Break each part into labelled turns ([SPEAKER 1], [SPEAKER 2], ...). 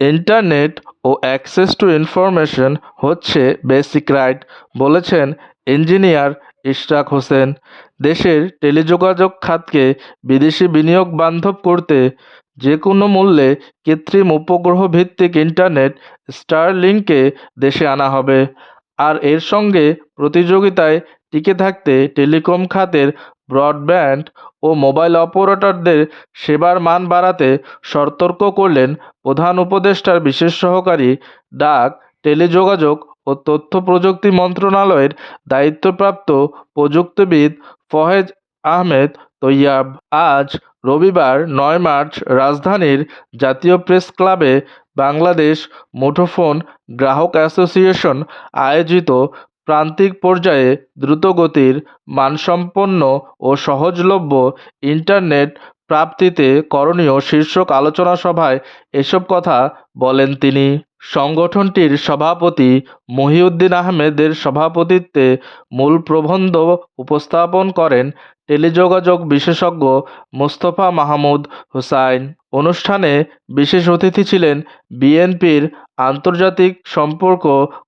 [SPEAKER 1] Internet ও access to information হচ্ছে basic right, বলেছেন ইঞ্জিনিয়ার ইশরাক হোসেন। দেশের টেলিযোগাযোগ খাতকে বিদেশি বিনিয়োগ বান্ধব করতে যে কোনো মূল্যে কৃত্রিম উপগ্রহ ভিত্তিক ইন্টারনেট স্টারলিংকে দেশে আনা হবে। আর এর সঙ্গে প্রতিযোগিতায় টিকে থাকতে টেলিকম খাতের ব্রডব্যান্ড ও মোবাইল অপারেটরদের সেবার মান বাড়াতে সতর্ক করলেন প্রধান উপদেষ্টার বিশেষ সহকারী ডাক, টেলিযোগাযোগ ও তথ্য প্রযুক্তি মন্ত্রণালয়ের দায়িত্বপ্রাপ্ত প্রযুক্তিবিদ ফহেজ আহমেদ তৈয়াব। আজ রবিবার নয় মার্চ রাজধানীর জাতীয় প্রেস ক্লাবে বাংলাদেশ মুঠোফোন গ্রাহক অ্যাসোসিয়েশন আয়োজিত প্রান্তিক পর্যায়ে দ্রুতগতির, মানসম্পন্ন ও সহজলভ্য ইন্টারনেট প্রাপ্তিতে করণীয় শীর্ষক আলোচনা সভায় এসব কথা বলেন তিনি। সংগঠনটির সভাপতি মহিউদ্দিন আহমেদের সভাপতিত্বে মূল প্রবন্ধ উপস্থাপন করেন টেলিযোগাযোগ বিশেষজ্ঞ মোস্তফা মাহমুদ হুসাইন। অনুষ্ঠানে বিশেষ অতিথি ছিলেন বিএনপির আন্তর্জাতিক সম্পর্ক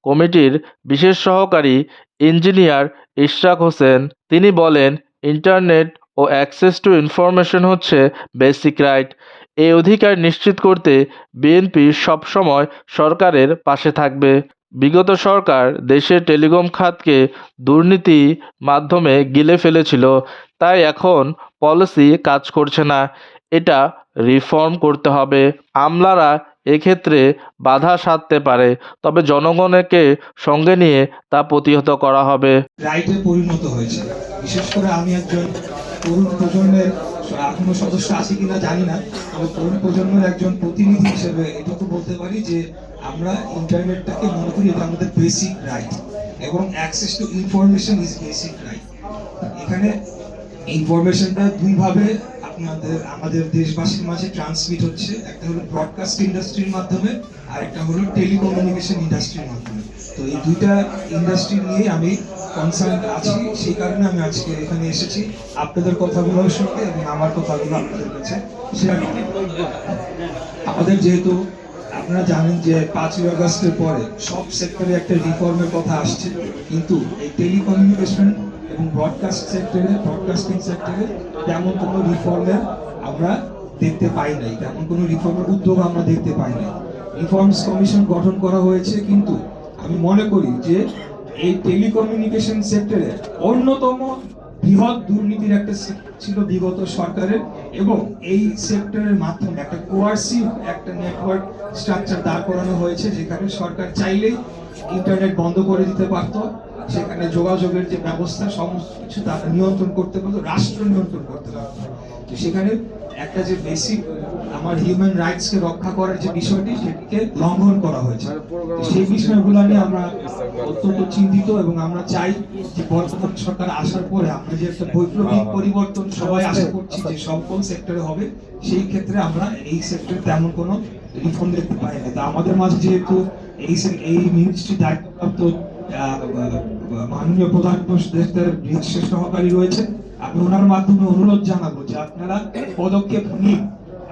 [SPEAKER 1] কমিটির বিশেষ সহকারী ইঞ্জিনিয়ার ইশরাক হোসেন। তিনি বলেন, ইন্টারনেট ও অ্যাক্সেস টু ইনফরমেশন হচ্ছে বেসিক রাইট। এই অধিকার নিশ্চিত করতে বিএনপি সবসময় সরকারের পাশে থাকবে। বিগত সরকার দেশের টেলিকম খাতকে দুর্নীতি মাধ্যমে গিলে ফেলেছিল, তাই এখন পলিসি কাজ করছে না। এটা রিফর্ম করতে হবে। আমলারা এক্ষেত্রে বাধা সাধতে পারে, তবে জনগণকে সঙ্গে নিয়ে তা প্রতিহত করা হবে।
[SPEAKER 2] রাইটে পরিণত হয়েছে। বিশেষ করে আমি একজন তরুণ প্রজন্মের এখনও সদস্য আছে কিনা জানি না, তবে তরুণ প্রজন্মের একজন প্রতিনিধি হিসেবে এটুকু বলতে পারি যে আমরা ইন্টারনেটটাকে মনে করি এটা আমাদের বেসিক রাইট এবং access to information is basic right এখানে ইনফরমেশনটা দুইভাবে আপনাদের, আমাদের দেশবাসীর মাঝে ট্রান্সমিট হচ্ছে। একটা হলো ব্রডকাস্ট ইন্ডাস্ট্রির মাধ্যমে, আর একটা হলো টেলিকমিউনিকেশন ইন্ডাস্ট্রির মাধ্যমে। তো এই দুইটা ইন্ডাস্ট্রি নিয়ে আমি কনসার্ন আছি। সেই কারণে আমি আজকে এখানে এসেছি। আপনাদের কথাগুলো শুনতে এবং আমার কথাগুলো আপনাদের কাছে আমাদের যেহেতু আপনারা জানেন যে পাঁচই আগস্টের পরে সব সেক্টরে একটা রিফর্মের কথা আসছে, কিন্তু এই টেলিকমিউনিকেশন এবং ব্রডকাস্ট সেক্টরে ব্রডকাস্টিং সেক্টরে তেমন কোনো রিফর্মের আমরা দেখতে পাই নাই, তেমন কোনো রিফর্মের উদ্যোগ আমরা দেখতে পাই নাই। রিফর্মস কমিশন গঠন করা হয়েছে, কিন্তু আমি মনে করি যে এই টেলিকমিউনিকেশন সেক্টরে অন্যতম বৃহৎ দুর্নীতির একটা ছিল বিগত সরকারের এবং এই সেক্টরের মাধ্যমে একটা কোয়ার্সিভ একটা নেটওয়ার্ক স্ট্রাকচার দাঁড় করানো হয়েছে, যেখানে সরকার চাইলেই ইন্টারনেট বন্ধ করে দিতে পারত। সেখানে যোগাযোগের যে ব্যবস্থা সমস্ত কিছু তারা নিয়ন্ত্রণ করতে পারতো রাষ্ট্র নিয়ন্ত্রণ করতে পারতো তো সেখানে একটা যে বেসিক আমার হিউম্যান রাইটস কে রক্ষা করার যে বিষয়টি সেটিকে লঙ্ঘন করা হয়েছে। সেই বিষয়গুলো নিয়ে আমরা অত্যন্ত চিন্তিত এবং আমরা চাই যে বর্তমান সরকার আসার পরে আমরা যে একটা বৈপ্লবিক পরিবর্তন সবাই আশা করছি যে সকল সেক্টরে হবে সেই ক্ষেত্রে আমরা এই সেক্টরে তেমন কোনো রিফর্ম দেখতে পাই না তা আমাদের মাঝে যেহেতু এই এই মিনিস্ট্রি দায়িত্বপ্রাপ্ত মাননীয় প্রধান উপদেষ্টার বিশেষ সহকারী রয়েছে আমি ওনার মাধ্যমে অনুরোধ জানাব যে আপনারা পদক্ষেপ নিন।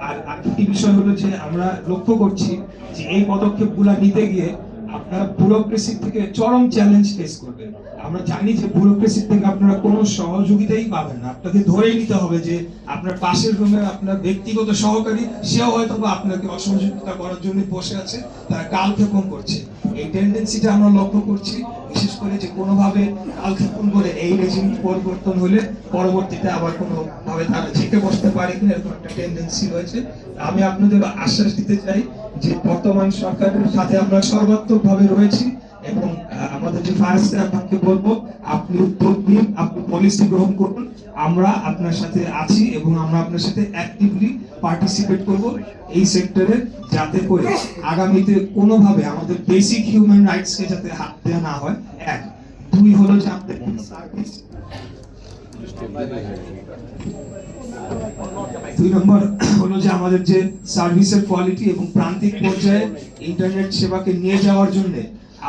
[SPEAKER 2] আর আরেকটি বিষয় হলো যে আমরা লক্ষ্য করছি যে এই পদক্ষেপগুলো নিতে গিয়ে আপনারা ব্যুরোক্রেসি থেকে চরম চ্যালেঞ্জ ফেস করবেন। আমরা জানি যে ব্যুরোক্রেসি থেকে আপনারা কোনো সহযোগিতাই পাবেন না। আপনাকে ধরেই নিতে হবে যে আপনার পাশের রুমে আপনার ব্যক্তিগত সহকারী, সেও হয়তো আপনাকে অসহযোগিতা করার জন্য বসে আছে, তারা কালক্ষেপণ করছে। এই টেন্ডেন্সিটা আমরা লক্ষ্য করছি, বিশেষ করে যে কোনোভাবে কালক্ষেপণ করে এই রেজিম পরিবর্তন হলে পরবর্তীতে আবার কোনোভাবে তারা ঝেঁকে বসতে পারে কিনা এরকম একটা টেন্ডেন্সি রয়েছে। আমি আপনাদের আশ্বাস দিতে চাই যে বর্তমান সরকারের সাথে আমরা সর্বাত্মক ভাবে রয়েছি। আমাদের যে ফায়ার স্টাফকে বলব, আপনি উদ্যোগ নিন আপনি পলিসি গ্রহণ করুন। আমরা আপনার সাথে আছি এবং আমরা আপনার সাথে অ্যাক্টিভলি পার্টিসিপেট করব এই সেক্টরে যাতে করে আগামীতে কোনোভাবে আমাদের বেসিক হিউম্যান রাইটসকে যাতে হাত দেওয়া না হয়। এক। দুই হলো যে আমাদের সার্ভিস দুই নম্বর হলো যে আমাদের যে সার্ভিসের কোয়ালিটি এবং প্রান্তিক পর্যায়ে ইন্টারনেট সেবাকে নিয়ে যাওয়ার জন্য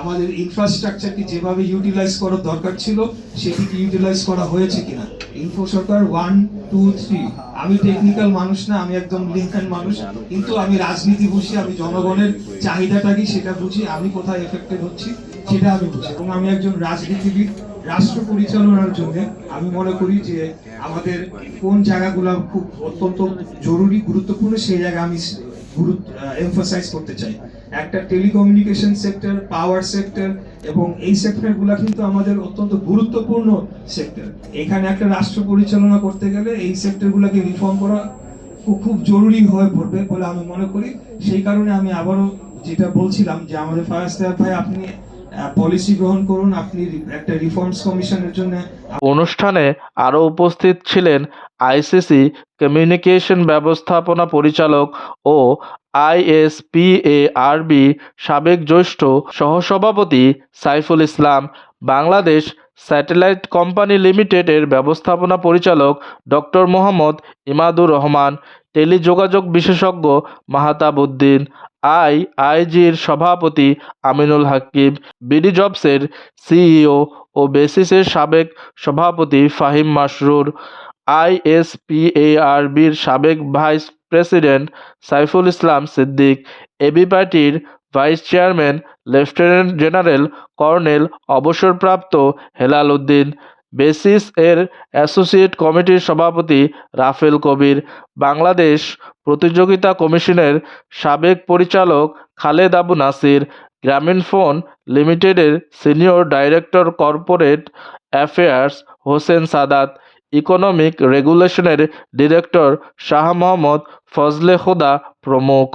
[SPEAKER 2] আমাদের ইনফ্রাস্ট্রাকচারকে যেভাবে ইউটিলাইজ করার দরকার ছিল, সেটিকে ইউটিলাইজ করা হয়েছে কিনা? Info Sarkar one two three আমি টেকনিক্যাল মানুষ না, আমি একদম লিঙ্কন মানুষ। কিন্তু আমি রাজনীতি বুঝি, আমি জনগণের চাহিদাটা কি সেটা বুঝি, আমি কোথায় এফেক্টেড হচ্ছি সেটা আমি বুঝি। এবং আমি একজন রাজনীতিবিদ, রাষ্ট্র পরিচালনার জন্য আমি মনে করি যে আমাদের কোন জায়গাগুলো খুব অত্যন্ত জরুরি, গুরুত্বপূর্ণ, সেই জায়গা আমি গুরুত্ব এমফাসাইজ করতে চাই। একটা টেলিকমিউনিকেশন সেক্টর পাওয়ার সেক্টর এবং এই সেক্টরগুলো কিন্তু আমাদের অত্যন্ত গুরুত্বপূর্ণ সেক্টর এখানে একটা রাষ্ট্র পরিচালনা করতে গেলে এই সেক্টরগুলোকে রিফর্ম করা খুব জরুরি হয়ে পড়বে বলে আমি মনে করি। সেই কারণে আমি আবারও যেটা বলছিলাম যে আমাদের ফায়াজ ভাই, আপনি পলিসি গ্রহণ করুন। আপনি একটা রিফর্মস কমিশনের জন্য
[SPEAKER 1] অনুষ্ঠানে আরও উপস্থিত ছিলেন আইসিসি কমিউনিকেশন ব্যবস্থাপনা পরিচালক ও আইএসপিএআরবি সাবেক জ্যেষ্ঠ সহসভাপতি সাইফুল ইসলাম, বাংলাদেশ স্যাটেলাইট কোম্পানি লিমিটেডের ব্যবস্থাপনা পরিচালক ডক্টর মোহাম্মদ ইমাদুর রহমান, টেলিযোগাযোগ বিশেষজ্ঞ মাহাতাব উদ্দিন আই, আইজির সভাপতি আমিনুল হাকিম, বিডি জবসের সিইও ও বেসিসের সাবেক সভাপতি ফাহিম মাসরুর আইএসপিএআরবির সাবেক vice president Saiful Islam Siddique, AB পার্টির vice chairman lieutenant general colonel অবসরপ্রাপ্ত হেলাল উদ্দিন বেসিস এর অ্যাসোসিয়েট কমিটির সভাপতি রাফেল কবির, বাংলাদেশ প্রতিযোগিতা কমিশনের সাবেক পরিচালক খালেদ আবু নাসির গ্রামীণফোন লিমিটেডের senior director corporate affairs Hossain Sadat, economic রেগুলেশনের director Shah Mohammad Fazle Khoda প্রমুখ।